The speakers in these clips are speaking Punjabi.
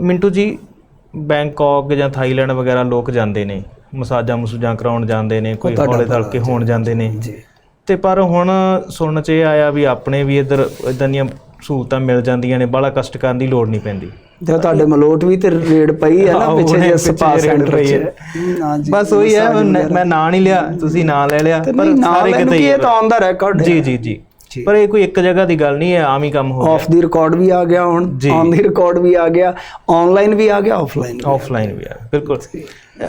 ਮਿੰਟੂ ਜੀ ਬੈਂਕਾਕ ਜਾਂ ਥਾਈਲੈਂਡ ਵਗੈਰਾ ਲੋਕ ਜਾਂਦੇ ਨੇ ਮਸਾਜਾਂ ਮਸੂਜਾਂ ਕਰਾਉਣ ਜਾਂਦੇ ਨੇ ਕੋਈ ਹੌਲੇ ਤਲਕੇ ਹੋਣ ਜਾਂਦੇ ਨੇ। ਜੀ। ਤੇ ਪਰ ਹੁਣ ਸੁਣਨ ਚ ਇਹ ਆਇਆ ਵੀ ਆਪਣੇ ਵੀ ਇੱਧਰ ਇਦਾਂ ਦੀਆਂ ਸਹੂਲਤਾਂ ਮਿਲ ਜਾਂਦੀਆਂ ਨੇ ਬਾਹਲਾ ਕਸ਼ਟ ਕਰਨ ਦੀ ਲੋੜ ਨਹੀਂ ਪੈਂਦੀ। ਤੇ ਤੁਹਾਡੇ ਮਲੋਟ ਵੀ ਤੇ ਰੇਡ ਪਈ ਹੈ ਨਾ ਪਿੱਛੇ ਜੇ ਸਪਾ ਸੈਂਟਰ ਹੈ। ਜੀ ਬਸ ਉਹੀ ਹੈ ਮੈਂ- ਨਾਂ ਨਹੀਂ ਲਿਆ ਤੁਸੀਂ ਨਾਂ ਲੈ ਲਿਆ ਤੇ ਨਹੀਂ ਨਾਲ ਇਹਨੂੰ ਕੀ ਇਹ ਤਾਂ ਆਨ ਦਾ ਰੈਕਾਰਡ ਜੀ ਜੀ ਜੀ ਜੀ। ਪਰ ਇਹ ਕੋਈ ਇੱਕ ਜਗ੍ਹਾ ਦੀ ਗੱਲ ਨਹੀਂ ਹੈ ਆਮ ਹੀ ਕੰਮ ਹੋ ਗਿਆ। ਆਫ ਦੀ ਰਿਕਾਰਡ ਵੀ ਆ ਗਿਆ ਹੁਣ। ਔਨ ਦੀ ਰਿਕਾਰਡ ਵੀ ਆ ਗਿਆ ਆਨਲਾਈਨ ਵੀ ਆ ਗਿਆ ਆਫਲਾਈਨ ਆਫਲਾਈਨ ਵੀ ਆ ਬਿਲਕੁਲ।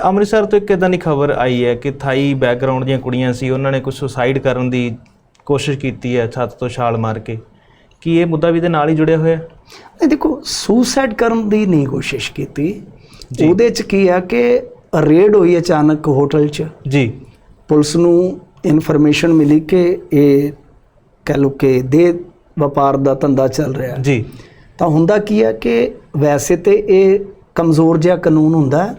ਅੰਮ੍ਰਿਤਸਰ ਤੋਂ ਇੱਕ ਇਦਾਂ ਦੀ ਖਬਰ ਆਈ ਹੈ ਕਿ ਥਾਈ ਬੈਕਗ੍ਰਾਉਂਡ ਦੀਆਂ ਕੁੜੀਆਂ ਸੀ ਉਹਨਾਂ ਨੇ ਕੁਝ ਸੁਸਾਈਡ ਕਰਨ ਦੀ ਕੋਸ਼ਿਸ਼ ਕੀਤੀ ਹੈ ਛੱਤ ਤੋਂ ਛਾਲ ਮਾਰ ਕੇ। ਕੀ ਇਹ ਮੁੱਦਾ ਵੀ ਇਹਦੇ ਨਾਲ ਹੀ ਜੁੜਿਆ ਹੋਇਆ? ਹੈ? ਇਹ ਦੇਖੋ ਸੁਸਾਈਡ ਕਰਨ ਦੀ ਨਹੀਂ ਕੋਸ਼ਿਸ਼ ਕੀਤੀ। ਉਹਦੇ ਚ ਕੀ ਆ ਕਿ ਰੇਡ ਹੋਈ ਅਚਾਨਕ ਹੋਟਲ 'ਚ। ਜੀ। ਪੁਲਿਸ ਨੂੰ ਇਨਫੋਰਮੇਸ਼ਨ ਮਿਲੀ ਕਿ ਇਹ ਕਹਿ ਲਓ ਕਿ ਦੇ ਵਪਾਰ ਦਾ ਧੰਦਾ ਚੱਲ ਰਿਹਾ ਹੈ। ਜੀ। ਤਾਂ ਹੁੰਦਾ ਕੀ ਹੈ ਕਿ ਵੈਸੇ ਤੇ ਇਹ ਕਮਜ਼ੋਰ ਜਿਹਾ ਕਾਨੂੰਨ ਹੁੰਦਾ ਹੈ।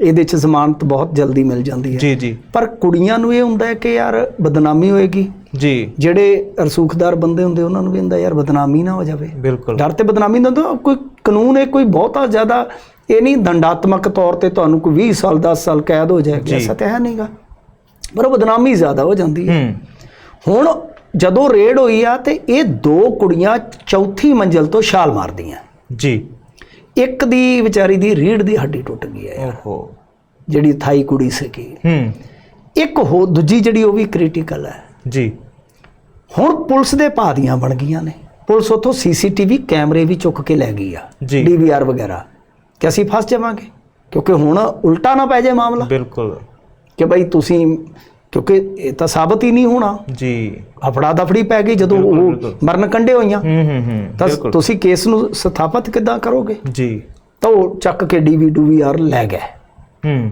ਇਹਦੇ ਚ ਜ਼ਮਾਨਤ ਬਹੁਤ ਜਲਦੀ ਮਿਲ ਜਾਂਦੀ ਹੈ। ਜੀ ਜੀ। ਪਰ ਕੁੜੀਆਂ ਨੂੰ ਇਹ ਹੁੰਦਾ ਹੈ ਕਿ ਯਾਰ ਬਦਨਾਮੀ ਹੋਏਗੀ। ਜੀ। ਜਿਹੜੇ ਰਸੂਖਦਾਰ ਬੰਦੇ ਹੁੰਦੇ ਉਹਨਾਂ ਨੂੰ ਵੀ ਹੁੰਦਾ ਯਾਰ ਬਦਨਾਮੀ ਨਾ ਹੋ ਜਾਵੇ। ਬਿਲਕੁਲ। ਡਰ ਤੇ ਬਦਨਾਮੀ ਦਾ ਤਾਂ ਕੋਈ ਕਾਨੂੰਨ ਹੈ ਕੋਈ ਬਹੁਤਾ ਜ਼ਿਆਦਾ ਇਹ ਨਹੀਂ ਦੰਡਾਤਮਕ ਤੌਰ ਤੇ ਤੁਹਾਨੂੰ ਕੋਈ 20 ਸਾਲ 10 ਸਾਲ ਕੈਦ ਹੋ ਜਾਏਗੀ। ਐਸਾ ਤਾਂ ਹੈ ਨਹੀਂਗਾ ਪਰ ਉਹ ਬਦਨਾਮੀ ਜ਼ਿਆਦਾ ਹੋ ਜਾਂਦੀ ਹੈ। ਹੂੰ। ਹੁਣ ਜਦੋਂ ਰੇਡ ਹੋਈ ਆ ਤੇ ਇਹ ਦੋ ਕੁੜੀਆਂ ਚੌਥੀ ਮੰਜ਼ਲ ਤੋਂ ਛਾਲ ਮਾਰਦੀਆਂ। ਜੀ। ਇੱਕ ਦੀ ਵਿਚਾਰੀ ਦੀ ਰੀੜ ਦੀ ਹੱਡੀ ਟੁੱਟ ਗਈ ਹੈ ਓਹੋ। ਜਿਹੜੀ ਥਾਈ ਕੁੜੀ ਸੀਗੀ। ਹੂੰ। ਇੱਕ ਹੋ ਦੂਜੀ ਜਿਹੜੀ ਉਹ ਵੀ ਕ੍ਰਿਟੀਕਲ ਹੈ ਜੀ। ਹੁਣ ਪੁਲਿਸ ਦੇ ਭਾਦੀਆਂ ਬਣ ਗਈਆਂ ਨੇ। ਪੁਲਿਸ ਉਥੋਂ ਸੀਸੀਟੀਵੀ ਕੈਮਰੇ ਵੀ ਚੁੱਕ ਕੇ ਲੈ ਗਈ ਆ। ਡੀਵੀਆਰ ਵਗੈਰਾ। ਕਿ ਅਸੀਂ ਫਸ ਜਾਵਾਂਗੇ? ਕਿਉਂਕਿ ਹੁਣ ਉਲਟਾ ਨਾ ਪੈ ਜਾਏ ਮਾਮਲਾ। ਬਿਲਕੁਲ। ਕਿ ਭਾਈ ਤੁਸੀਂ ਕਿਉਂਕਿ ਇਹ ਤਾਂ ਸਾਬਤ ਹੀ ਨਹੀਂ ਹੋਣਾ। ਜੀ। ਹਫੜਾ ਦਫੜੀ ਪੈ ਗਈ ਜਦੋਂ ਉਹ। ਮਰਨ ਕੰਡੇ ਹੋਈਆਂ। ਹੂੰ ਹੂੰ ਹੂੰ ਤਾਂ ਤੁਸੀਂ ਕੇਸ ਨੂੰ ਸਥਾਪਿਤ ਕਿੱਦਾਂ ਕਰੋਗੇ? ਜੀ। ਤਾਂ ਉਹ ਚੱਕ ਕੇ ਡੀਵੀ ਡੂਵੀਆਰ ਲੈ ਗਏ। ਹੂੰ।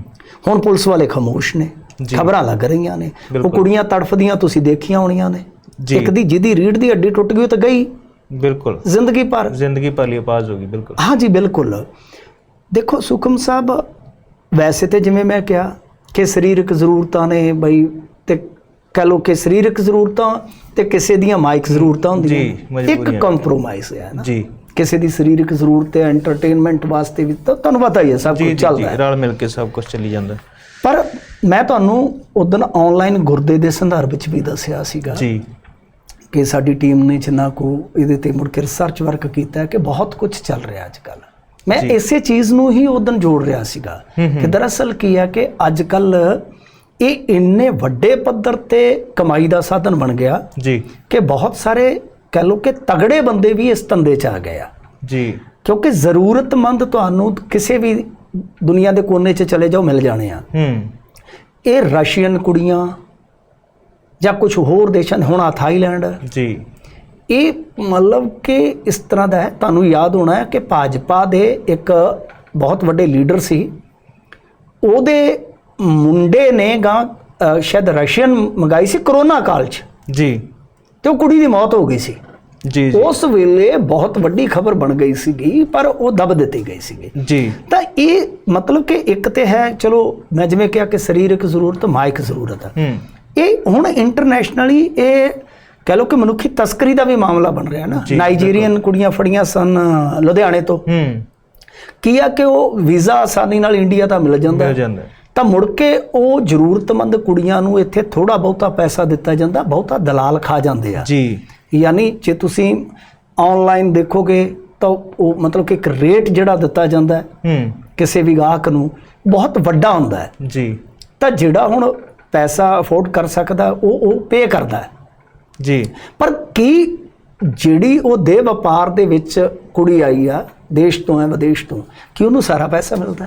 ਹੁਣ ਪੁਲਿਸ ਵਾਲੇ ਖਾਮੋਸ਼ ਨੇ। ਖਬਰਾਂ ਲੱਗ ਰਹੀਆਂ ਨੇ। ਉਹ। ਕੁੜੀਆਂ ਤੜਫਦੀਆਂ ਤੁਸੀਂ ਦੇਖੀਆਂ ਹੋਣੀਆਂ ਨੇ। ਇੱਕ ਦੀ ਜਿਹਦੀ ਰੀੜ ਦੀ ਹੱਡੀ ਟੁੱਟ ਗਈ ਤਾਂ ਗਈ। ਬਿਲਕੁਲ। ਜ਼ਿੰਦਗੀ ਭਰ। ਜ਼ਿੰਦਗੀ ਭਲੀ ਆਵਾਜ਼ ਹੋ ਗਈ ਬਿਲਕੁਲ। ਹਾਂ ਜੀ ਬਿਲਕੁਲ। ਦੇਖੋ ਸੁਖਮ ਸਾਹਿਬ ਵੈਸੇ ਤੇ ਜਿਵੇਂ ਮੈਂ ਕਿਹਾ ਕਿ ਸਰੀਰਕ ਜ਼ਰੂਰਤਾਂ ਨੇ ਬਈ ਤੇ ਕਹ ਲੋ ਕਿ ਸਰੀਰਕ ਜ਼ਰੂਰਤਾਂ ਤੇ ਕਿਸੇ ਦੀਆਂ ਮਾਈਕ ਜ਼ਰੂਰਤਾਂ ਹੁੰਦੀਆਂ। ਇੱਕ ਕੰਪਰੋਮਾਈਜ਼ ਹੈ ਨਾ। ਜੀ। ਕਿਸੇ ਦੀ ਸਰੀਰਕ ਜ਼ਰੂਰਤ ਹੈ ਐਂਟਰਟੇਨਮੈਂਟ ਵਾਸਤੇ ਵੀ ਤਾਂ ਤੁਹਾਨੂੰ ਪਤਾ ਹੀ ਹੈ ਸਭ ਕੁਝ ਚੱਲਦਾ ਜੀ ਹੈ। ਰਲ ਮਿਲ ਕੇ ਸਭ ਕੁਝ ਚੱਲੀ ਜਾਂਦਾ। ਪਰ ਮੈਂ ਤੁਹਾਨੂੰ ਉਦੋਂ ਆਨਲਾਈਨ ਗੁਰਦੇ ਦੇ ਸੰਦਰਭ ਵਿੱਚ ਵੀ ਦੱਸਿਆ ਸੀਗਾ ਜੀ। ਕਿ ਸਾਡੀ ਟੀਮ ਨੇ ਜਿੰਨਾ ਕੋ ਇਹਦੇ ਤੇ ਮੁੜ ਕੇ ਰਿਸਰਚ ਵਰਕ ਕੀਤਾ ਹੈ ਕਿ ਬਹੁਤ ਕੁਝ ਚੱਲ ਰਿਹਾ ਅੱਜ ਕੱਲ ਮੈਂ। ਇਸੇ ਚੀਜ਼ ਨੂੰ ਹੀ ਉਦੋਂ ਜੋੜ ਰਿਹਾ ਸੀਗਾ। ਕਿ ਦਰਅਸਲ ਕੀ ਹੈ ਕਿ ਅੱਜ ਕੱਲ ਇਹ ਇੰਨੇ ਵੱਡੇ ਪੱਧਰ ਤੇ ਕਮਾਈ ਦਾ ਸਾਧਨ ਬਣ ਗਿਆ ਜੀ। ਕਿ ਬਹੁਤ ਸਾਰੇ ਕਹ ਲੋ ਕਿ ਤਗੜੇ ਬੰਦੇ ਵੀ ਇਸ ਧੰਦੇ 'ਚ ਆ ਗਏ ਆ। ਜੀ। ਕਿਉਂਕਿ ਜ਼ਰੂਰਤਮੰਦ ਤੁਹਾਨੂੰ ਕਿਸੇ ਵੀ ਦੁਨੀਆ ਦੇ ਕੋਨੇ 'ਚ ਚਲੇ ਜਾਓ ਮਿਲ ਜਾਣੇ ਆ। ਹੂੰ। ਇਹ ਰਸ਼ੀਅਨ ਕੁੜੀਆਂ ਜਾਂ ਕੁਝ ਹੋਰ ਦੇਸ਼ਾਂ ਹੁਣ ਆ ਥਾਈਲੈਂਡ ਜੀ। ਇਹ ਮਤਲਬ ਕਿ ਇਸ ਤਰ੍ਹਾਂ ਦਾ ਹੈ ਤੁਹਾਨੂੰ ਯਾਦ ਹੋਣਾ ਹੈ ਕਿ ਭਾਜਪਾ ਦੇ ਇੱਕ ਬਹੁਤ ਵੱਡੇ ਲੀਡਰ ਸੀ। ਉਹਦੇ ਮੁੰਡੇ ਨੇ ਗਾਂ ਸ਼ਾਇਦ ਰਸ਼ੀਅਨ ਮੰਗਾਈ ਸੀ ਕਰੋਨਾ ਕਾਲ 'ਚ। ਜੀ। ਤੇ ਉਹ ਕੁੜੀ ਦੀ ਮੌਤ ਹੋ ਗਈ ਸੀ। ਜੀ ਜੀ। ਉਸ ਵੇਲੇ ਬਹੁਤ ਵੱਡੀ ਖਬਰ ਬਣ ਗਈ ਸੀਗੀ ਪਰ ਉਹ ਦਬ ਦਿੱਤੀ ਗਈ ਸੀਗੀ। ਜੀ। ਤਾਂ ਇਹ ਮਤਲਬ ਕਿ ਇੱਕ ਤੇ ਹੈ ਚਲੋ ਮੈਂ ਜਿਵੇਂ ਕਿਹਾ ਕਿ ਸਰੀਰਕ ਜ਼ਰੂਰਤ ਮਾਇਕ ਜ਼ਰੂਰਤ ਹੈ। ਹੂੰ। ਇਹ ਹੁਣ ਇੰਟਰਨੈਸ਼ਨਲੀ ਇਹ ਕਹ ਲਓ ਕਿ ਮਨੁੱਖੀ ਤਸਕਰੀ ਦਾ ਵੀ ਮਾਮਲਾ ਬਣ ਰਿਹਾ ਨਾ। ਨਾਈਜੀਰੀਅਨ ਕੁੜੀਆਂ ਫੜੀਆਂ ਸਨ ਲੁਧਿਆਣੇ ਤੋਂ। ਹੂੰ। ਕੀ ਆ ਕਿ ਉਹ ਵੀਜ਼ਾ ਆਸਾਨੀ ਨਾਲ ਇੰਡੀਆ ਦਾ ਮਿਲ ਜਾਂਦਾ। ਮਿਲ। ਜਾਂਦਾ। ਤਾਂ ਮੁੜ ਕੇ ਉਹ ਜ਼ਰੂਰਤਮੰਦ ਕੁੜੀਆਂ ਨੂੰ ਇੱਥੇ ਥੋੜਾ ਬਹੁਤਾ ਪੈਸਾ ਦਿੱਤਾ ਜਾਂਦਾ ਬਹੁਤਾ ਦਲਾਲ ਖਾ ਜਾਂਦੇ ਆ। ਜੀ। ਯਾਨੀ ਜੇ ਤੁਸੀਂ ਆਨਲਾਈਨ ਦੇਖੋਗੇ ਤਾਂ ਉਹ ਮਤਲਬ ਕਿ ਇੱਕ ਰੇਟ ਜਿਹੜਾ ਦਿੱਤਾ ਜਾਂਦਾ ਹੂੰ ਕਿਸੇ ਵੀ ਗਾਹਕ ਨੂੰ ਬਹੁਤ ਵੱਡਾ ਹੁੰਦਾ ਹੈ। ਜੀ। ਤਾਂ ਜਿਹੜਾ ਹੁਣ ਪੈਸਾ ਅਫੋਰਡ ਕਰ ਸਕਦਾ ਉਹ ਉਹ ਪੇ ਕਰਦਾ ਹੈ। ਜੀ। ਪਰ ਕੀ ਜਿਹੜੀ ਉਹ ਦੇ ਵਪਾਰ ਦੇ ਵਿੱਚ ਕੁੜੀ ਆਈ ਆ ਦੇਸ਼ ਤੋਂ ਹੈ ਵਿਦੇਸ਼ ਤੋਂ ਕਿ ਉਹਨੂੰ ਸਾਰਾ ਪੈਸਾ ਮਿਲਦਾ?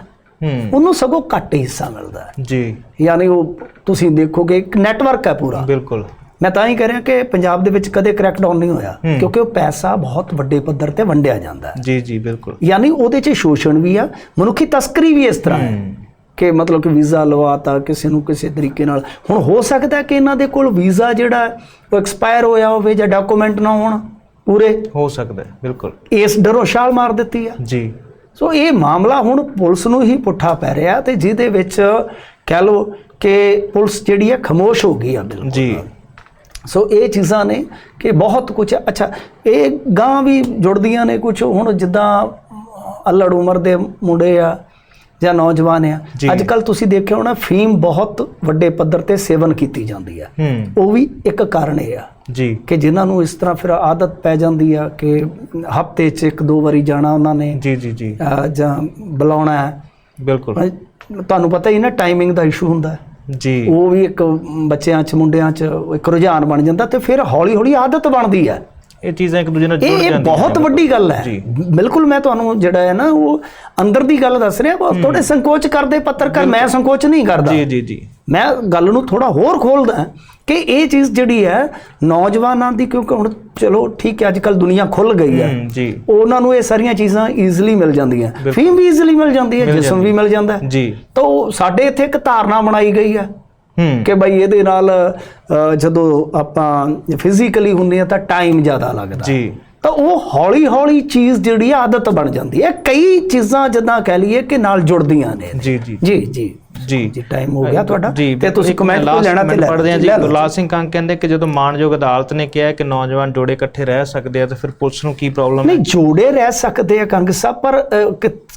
ਉਹਨੂੰ ਸਗੋਂ ਘੱਟ ਹਿੱਸਾ ਮਿਲਦਾ। ਜੀ। ਯਾਨੀ ਉਹ ਤੁਸੀਂ ਦੇਖੋਗੇ ਇੱਕ ਨੈਟਵਰਕ ਹੈ ਪੂਰਾ। ਬਿਲਕੁਲ। ਮੈਂ ਤਾਂ ਹੀ ਕਹਿ ਰਿਹਾ ਕਿ ਪੰਜਾਬ ਦੇ ਵਿੱਚ ਕਦੇ ਕ੍ਰੈਕਡਾਊਨ ਨਹੀਂ ਹੋਇਆ। ਕਿਉਂਕਿ ਉਹ ਪੈਸਾ ਬਹੁਤ ਵੱਡੇ ਪੱਧਰ ਤੇ ਵੰਡਿਆ ਜਾਂਦਾ ਹੈ। ਜੀ ਜੀ ਬਿਲਕੁਲ। ਯਾਨੀ ਉਹਦੇ 'ਚ ਸ਼ੋਸ਼ਣ ਵੀ ਆ ਮਨੁੱਖੀ ਤਸਕਰੀ ਵੀ ਇਸ ਤਰ੍ਹਾਂ ਹੂੰ। ਕਿ ਮਤਲਬ ਕਿ ਵੀਜ਼ਾ ਲਵਾਤਾ ਕਿਸੇ ਨੂੰ ਕਿਸੇ ਤਰੀਕੇ ਨਾਲ। ਹੁਣ ਹੋ ਸਕਦਾ ਕਿ ਇਹਨਾਂ ਦੇ ਕੋਲ ਵੀਜ਼ਾ ਜਿਹੜਾ ਉਹ ਐਕਸਪਾਇਰ ਹੋਇਆ ਹੋਵੇ ਜਾਂ ਡਾਕੂਮੈਂਟ ਨਾ ਹੋਣ ਪੂਰੇ? ਹੋ ਸਕਦਾ ਬਿਲਕੁਲ। ਇਸ ਡਰੋਂ ਛਾਲ ਮਾਰ ਦਿੱਤੀ ਆ। ਜੀ। ਸੋ ਇਹ ਮਾਮਲਾ ਹੁਣ ਪੁਲਿਸ ਨੂੰ ਹੀ ਪੁੱਠਾ ਪੈ ਰਿਹਾ ਤੇ ਜਿਹਦੇ ਵਿੱਚ ਕਹਿ ਲਓ ਕਿ ਪੁਲਿਸ ਜਿਹੜੀ ਹੈ ਖਮੋਸ਼ ਹੋ ਗਈ ਆ ਬਿਲਕੁਲ। ਜੀ। ਸੋ ਇਹ ਚੀਜ਼ਾਂ ਨੇ ਕਿ ਬਹੁਤ ਕੁਝ ਅੱਛਾ ਇਹ ਗਾਂ ਵੀ ਜੁੜਦੀਆਂ ਨੇ ਕੁਝ ਹੁਣ ਜਿੱਦਾਂ ਅਲੜ ਉਮਰ ਦੇ ਮੁੰਡੇ ਆ ਜਾਂ ਨੌਜਵਾਨ ਆ। ਅੱਜ ਕੱਲ ਤੁਸੀਂ ਦੇਖਿਆ ਹੋਣਾ ਫੀਮ ਬਹੁਤ ਵੱਡੇ ਪੱਧਰ ਤੇ ਸੇਵਨ ਕੀਤੀ ਜਾਂਦੀ ਆ। ਉਹ ਵੀ ਇੱਕ ਕਾਰਨ ਇਹ ਆ ਜੀ। ਕਿ ਜਿਨ੍ਹਾਂ ਨੂੰ ਇਸ ਤਰ੍ਹਾਂ ਫਿਰ ਆਦਤ ਪੈ ਜਾਂਦੀ ਆ ਕਿ ਹਫ਼ਤੇ 'ਚ ਇੱਕ ਦੋ ਵਾਰੀ ਜਾਣਾ ਉਹਨਾਂ ਨੇ ਜੀ ਜੀ ਜੀ। ਜਾਂ ਬੁਲਾਉਣਾ ਹੈ। ਬਿਲਕੁਲ। ਤੁਹਾਨੂੰ ਪਤਾ ਹੀ ਨਾ ਟਾਈਮਿੰਗ ਦਾ ਇਸ਼ੂ ਹੁੰਦਾ ਹੈ। ਜੀ। ਉਹ ਵੀ ਇੱਕ ਬੱਚਿਆਂ 'ਚ ਮੁੰਡਿਆਂ 'ਚ ਇੱਕ ਰੁਝਾਨ ਬਣ ਜਾਂਦਾ ਤੇ ਫਿਰ ਹੌਲੀ ਹੌਲੀ ਆਦਤ ਬਣਦੀ ਹੈ। ਇਹ ਚੀਜ਼ਾਂ ਇੱਕ ਦੂਜੇ ਨਾਲ ਜੁੜ ਜਾਂਦੀਆਂ ਇਹ ਬਹੁਤ। ਵੱਡੀ ਗੱਲ ਹੈ। ਬਿਲਕੁਲ ਮੈਂ ਤੁਹਾਨੂੰ ਜਿਹੜਾ ਹੈ ਨਾ ਉਹ ਅੰਦਰ ਦੀ ਗੱਲ ਦੱਸ ਰਿਹਾ ਬਹੁਤ ਥੋੜੇ ਸੰਕੋਚ ਕਰਦੇ ਪੱਤਰਕਾਰ ਮੈਂ ਸੰਕੋਚ ਨਹੀਂ ਕਰਦਾ। ਜੀ ਜੀ ਜੀ। ਮੈਂ ਗੱਲ ਨੂੰ ਥੋੜਾ ਹੋਰ ਖੋਲਦਾ ਕਿ ਇਹ ਚੀਜ਼ ਜਿਹੜੀ ਹੈ ਨੌਜਵਾਨਾਂ ਦੀ ਕਿਉਂਕਿ ਹੁਣ ਚਲੋ ਠੀਕ ਹੈ ਅੱਜ ਕੱਲ ਦੁਨੀਆ ਖੁੱਲ ਗਈ ਹੈ। ਜੀ। ਉਹਨਾਂ ਨੂੰ ਇਹ ਸਾਰੀਆਂ ਚੀਜ਼ਾਂ ਈਜ਼ੀਲੀ ਮਿਲ ਜਾਂਦੀਆਂ। ਫੀਮ ਵੀ ਈਜ਼ੀਲੀ ਮਿਲ ਜਾਂਦੀ ਹੈ ਜਿਸਮ ਵੀ ਮਿਲ ਜਾਂਦਾ ਜੀ। ਤਾਂ ਉਹ ਸਾਡੇ ਇੱਥੇ ਇੱਕ ਧਾਰਨਾ ਬਣਾਈ ਗਈ ਹੂੰ। ਕਿ ਬਈ ਇਹਦੇ ਨਾਲ ਜਦੋਂ ਆਪਾਂ ਫਿਜ਼ੀਕਲੀ ਹੁੰਦੇ ਆ ਤਾਂ ਟਾਈਮ ਜ਼ਿਆਦਾ ਲੱਗਦਾ। ਜੀ। ਤਾਂ ਉਹ ਹੌਲੀ ਹੌਲੀ ਚੀਜ਼ ਜਿਹੜੀ ਆਦਤ ਬਣ ਜਾਂਦੀ ਹੈ। ਕਈ ਚੀਜ਼ਾਂ ਜਿੱਦਾਂ ਕਹਿ ਲਈਏ ਕਿ ਨਾਲ ਜੁੜਦੀਆਂ ਨੇ। ਜੀ ਜੀ। ਜੀ ਜੀ। ਜੀ। ਜੀ ਟਾਈਮ ਹੋ ਗਿਆ ਤੁਹਾਡਾ। ਤੇ ਤੁਸੀਂ ਕਮੈਂਟ ਕੋਈ ਲੈਣਾ ਤੇ ਪੜਦੇ ਆ ਜੀ। ਗੁਰਲਾਲ ਸਿੰਘ ਕੰਗ ਕਹਿੰਦੇ ਕਿ ਜਦੋਂ ਮਾਨਯੋਗ ਅਦਾਲਤ ਨੇ ਕਿਹਾ ਕਿ ਨੌਜਵਾਨ ਜੋੜੇ ਇਕੱਠੇ ਰਹਿ ਸਕਦੇ ਆ ਤਾਂ ਫਿਰ ਪੁਲਿਸ ਨੂੰ ਕੀ ਪ੍ਰੋਬਲਮ ਹੈ? ਨਹੀਂ ਜੋੜੇ ਰਹਿ ਸਕਦੇ ਆ ਕੰਗ ਸਾਹਿਬ ਪਰ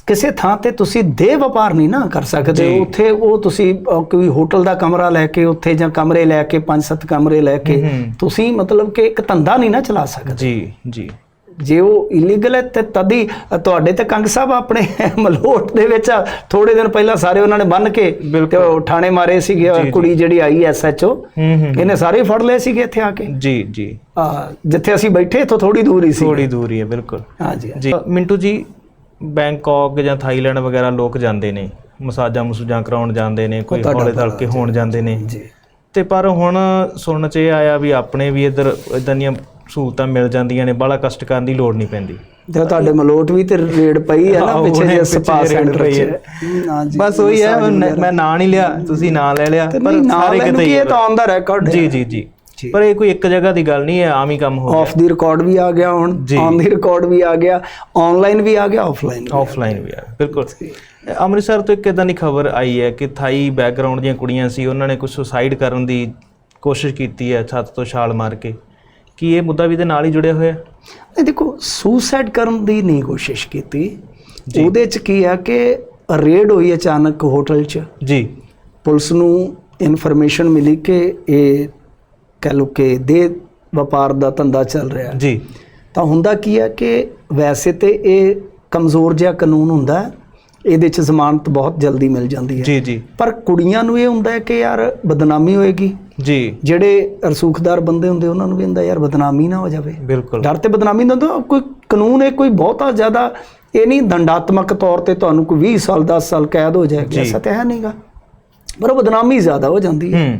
ਕਿਸੇ ਥਾਂ ਤੇ ਤੁਸੀਂ ਦੇਹ ਵਪਾਰ ਨਹੀਂ ਨਾ ਕਰ ਸਕਦੇ। ਉੱਥੇ ਉਹ ਤੁਸੀਂ ਕੋਈ ਹੋਟਲ ਦਾ ਕਮਰਾ ਲੈ ਕੇ ਉੱਥੇ ਜਾਂ ਕਮਰੇ ਲੈ ਕੇ ਪੰਜ ਸੱਤ ਕਮਰੇ ਲੈ ਕੇ। ਤੁਸੀਂ ਮਤਲਬ ਕਿ ਇੱਕ ਧੰਦਾ ਨਹੀਂ ਨਾ ਚਲਾ ਸਕਦੇ। ਜੀ ਜੀ। ਜੇ ਉਹ ਇਲੀਗਲ ਹੈ ਤੇ ਤਦੀ ਤੁਹਾਡੇ ਤੇ ਕੰਗ ਸਾਹਿਬ ਆਪਣੇ ਮਲੋਟ ਦੇ ਵਿੱਚ ਥੋੜੇ ਦਿਨ ਪਹਿਲਾਂ ਸਾਰੇ ਉਹਨਾਂ ਨੇ ਬੰਨ ਕੇ ਤੇ ਠਾਣੇ ਮਾਰੇ ਸੀਗੇ। ਕੁੜੀ ਜਿਹੜੀ ਆਈ ਐਸਐਚਓ ਹੂੰ ਹੂੰ ਇਹਨੇ ਸਾਰੇ ਫੜ ਲਏ ਸੀਗੇ ਇੱਥੇ ਆ ਕੇ। ਜੀ ਜੀ। ਜਿੱਥੇ ਅਸੀਂ ਬੈਠੇ ਇੱਥੋਂ ਥੋੜੀ ਦੂਰ ਹੀ ਸੀ ਥੋੜੀ ਦੂਰੀ ਹੈ ਬਿਲਕੁਲ। ਹਾਂਜੀ ਜੀ ਮਿੰਟੂ ਜੀ ਬੈਂਕਾਕ ਜਾਂ ਥਾਈਲੈਂਡ ਵਗੈਰਾ ਲੋਕ ਜਾਂਦੇ ਨੇ ਮਸਾਜਾਂ ਮਸੂਜਾਂ ਕਰਾਉਣ ਜਾਂਦੇ ਨੇ ਕੋਈ ਹੌਲੇ ਤਲਕੇ ਹੋਣ ਜਾਂਦੇ ਨੇ। ਜੀ। ਤੇ ਪਰ ਹੁਣ ਸੁਣਨ ਚ ਇਹ ਆਇਆ ਵੀ ਆਪਣੇ ਵੀ ਇੱਧਰ ਇਦਾਂ ਦੀਆਂ ਸਹੂਲਤਾਂ ਮਿਲ ਜਾਂਦੀਆਂ ਨੇ ਬਾਹਲਾ ਕਸ਼ਟ ਕਰਨ ਦੀ ਲੋੜ ਨਹੀਂ ਪੈਂਦੀ। ਤੇ ਤੁਹਾਡੇ ਮਲੋਟ ਵੀ ਤੇ ਰੇਡ ਪਈ ਹੈ ਨਾ ਪਿੱਛੇ ਜੇ ਸਪਾ ਸੈਂਟਰ ਪਈ ਹੈ। ਬਸ ਉਹੀ ਹੈ ਮੈਂ- ਨਾਂ ਨਹੀਂ ਲਿਆ ਤੁਸੀਂ ਨਾਂ ਲੈ ਲਿਆ ਨਹੀਂ ਨਾਲ ਕਿਤੇ ਇਹ ਹੈ। ਤਾਂ ਆਨ ਦਾ ਰੈਕਾਰਡ ਜੀ ਜੀ ਜੀ। ਜੀ। ਪਰ ਇਹ ਕੋਈ ਇੱਕ ਜਗ੍ਹਾ ਦੀ ਗੱਲ ਨਹੀਂ ਹੈ ਆਮ ਹੀ ਕੰਮ ਹੋ ਗਿਆ। ਆਫ ਦੀ ਰਿਕਾਰਡ ਵੀ ਆ ਗਿਆ ਹੁਣ। ਔਨ ਦੀ ਰਿਕਾਰਡ ਵੀ ਆ ਗਿਆ ਆਨਲਾਈਨ ਵੀ ਆ ਗਿਆ ਆਫਲਾਈਨ ਆਫਲਾਈਨ ਵੀ ਆ ਬਿਲਕੁਲ। ਅੰਮ੍ਰਿਤਸਰ ਤੋਂ ਇੱਕ ਇਦਾਂ ਦੀ ਖਬਰ ਆਈ ਹੈ ਕਿ ਥਾਈ ਬੈਕਗ੍ਰਾਉਂਡ ਦੀਆਂ ਕੁੜੀਆਂ ਸੀ ਉਹਨਾਂ ਨੇ ਕੁਝ ਸੁਸਾਈਡ ਕਰਨ ਦੀ ਕੋਸ਼ਿਸ਼ ਕੀਤੀ ਹੈ ਛੱਤ ਤੋਂ ਛਾਲ ਮਾਰ ਕੇ। ਕੀ ਇਹ ਮੁੱਦਾ ਵੀ ਇਹਦੇ ਨਾਲ ਹੀ ਜੁੜਿਆ ਹੋਇਆ ਹੈ? ਇਹ ਦੇਖੋ ਸੁਸਾਈਡ ਕਰਨ ਦੀ ਨਹੀਂ ਕੋਸ਼ਿਸ਼ ਕੀਤੀ। ਉਹਦੇ ਚ ਕੀ ਆ ਕਿ ਰੇਡ ਹੋਈ ਅਚਾਨਕ ਹੋਟਲ 'ਚ ਜੀ ਪੁਲਿਸ ਨੂੰ ਇਨਫੋਰਮੇਸ਼ਨ ਮਿਲੀ ਕਿ ਇਹ ਕਹਿ ਲਓ ਕਿ ਦੇ ਵਪਾਰ ਦਾ ਧੰਦਾ ਚੱਲ ਰਿਹਾ। ਜੀ ਤਾਂ ਹੁੰਦਾ ਕੀ ਹੈ ਕਿ ਵੈਸੇ ਤੇ ਇਹ ਕਮਜ਼ੋਰ ਜਿਹਾ ਕਾਨੂੰਨ ਹੁੰਦਾ ਹੈ ਇਹਦੇ ਚ ਜ਼ਮਾਨਤ ਬਹੁਤ ਜਲਦੀ ਮਿਲ ਜਾਂਦੀ ਹੈ। ਜੀ ਜੀ। ਪਰ ਕੁੜੀਆਂ ਨੂੰ ਇਹ ਹੁੰਦਾ ਹੈ ਕਿ ਯਾਰ ਬਦਨਾਮੀ ਹੋਏਗੀ। ਜੀ। ਜਿਹੜੇ ਰਸੂਖਦਾਰ ਬੰਦੇ ਹੁੰਦੇ ਉਹਨਾਂ ਨੂੰ ਵੀ ਹੁੰਦਾ ਯਾਰ ਬਦਨਾਮੀ ਨਾ ਹੋ ਜਾਵੇ। ਬਿਲਕੁਲ। ਡਰ ਤੇ ਬਦਨਾਮੀ ਦਾ ਤਾਂ ਕੋਈ ਕਾਨੂੰਨ ਹੈ ਕੋਈ ਬਹੁਤਾ ਜ਼ਿਆਦਾ ਇਹ ਨਹੀਂ ਦੰਡਾਤਮਕ ਤੌਰ ਤੇ ਤੁਹਾਨੂੰ ਕੋਈ 20 ਸਾਲ 10 ਸਾਲ ਕੈਦ ਹੋ ਜਾਏਗੀ। ਐਸਾ ਤਾਂ ਹੈ ਨਹੀਂਗਾ ਪਰ ਉਹ ਬਦਨਾਮੀ ਜ਼ਿਆਦਾ ਹੋ ਜਾਂਦੀ ਹੂੰ।